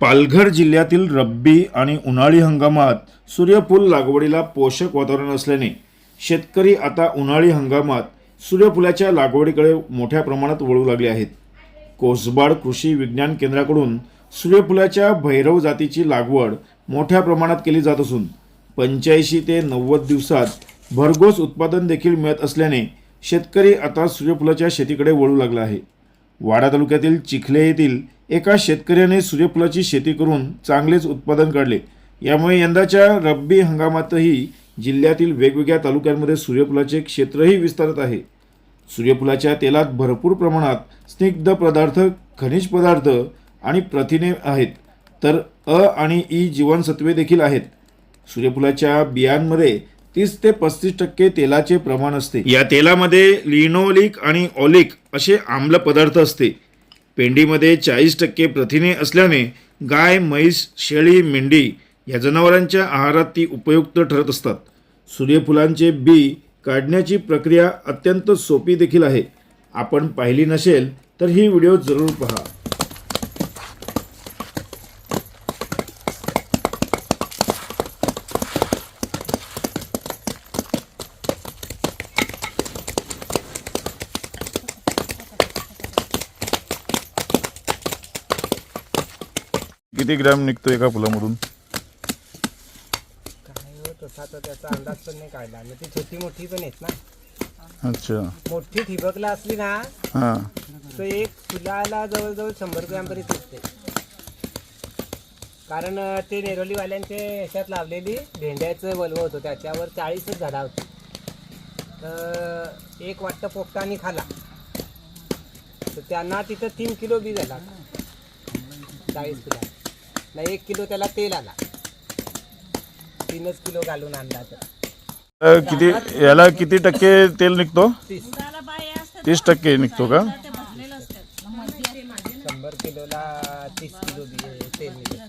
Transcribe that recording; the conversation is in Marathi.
पालघर जिल्ह्यातील रब्बी आणि उन्हाळी हंगामात सूर्यफूल लागवडीला पोषक वातावरण असल्याने शेतकरी आता उन्हाळी हंगामात सूर्यफुलाच्या लागवडीकडे मोठ्या प्रमाणात वळू लागले आहेत. कोसबाड कृषी विज्ञान केंद्राकडून सूर्यफुलाच्या भैरव जातीची लागवड मोठ्या प्रमाणात केली जात असून पंच्याऐंशी ते नव्वद दिवसात भरघोस उत्पादन देखील मिळत असल्याने शेतकरी आता सूर्यफुलाच्या शेतीकडे वळू लागला आहे. वाडा तालुक्यातील चिखले येथील एका शेतकऱ्याने सूर्यफुलाची शेती करून चांगलेच उत्पादन काढले. यामुळे यंदाच्या रब्बी हंगामातही जिल्ह्यातील वेगवेगळ्या तालुक्यांमध्ये सूर्यफुलाचे क्षेत्रही विस्तारत आहे. सूर्यफुलाच्या तेलात भरपूर प्रमाणात स्निग्ध पदार्थ खनिज पदार्थ आणि प्रथिने आहेत तर अ आणि ई जीवनसत्वे देखील आहेत. सूर्यफुलाच्या बियांमध्ये तीस ते पस्तीस टक्के तेलाचे प्रमाण असते. या तेलामध्ये लिनोलिक आणि ऑलिक असे आम्ल पदार्थ असते. पेंडीमध्ये चाळीस टक्के प्रथिने असल्याने गाय म्हैस शेळी मेंढी या जनावरांच्या आहारात ती उपयुक्त ठरत असतात. सूर्यफुलांचे बी काढण्याची प्रक्रिया अत्यंत सोपी देखील आहे. आपण पाहिली नसेल तर ही व्हिडिओ जरूर पहा. किती ग्रॅम निघतो एका फुलामधून? काय हो तसा तर त्याचा अंदाज पण नाही काढला. आणि ती छोटी मोठी पण आहेत ना. अच्छा. मोठी ठिबकला असली ना हां. तर एक फुलाला जवळजवळ शंभर ग्रॅम पर्यंत असते कारण अं, ते नेरोलीवाल्यांचे ह्याच्यात लावलेली भेंड्याचं वलव होतं. त्याच्यावर चाळीसच झाडा होती. तर एक वाटतं पोपटाने खाला. तर त्यांना तिथं तीन किलो बी झाला. चाळीस किलो नाही एक किलो त्याला तेल आला तीनच किलो घालून आणला तर. अ, किती याला किती टक्के तेल निघतो? तीस. तीस टक्के निघतो का? शंभर किलोला तीस किलो बी तेल निघेल.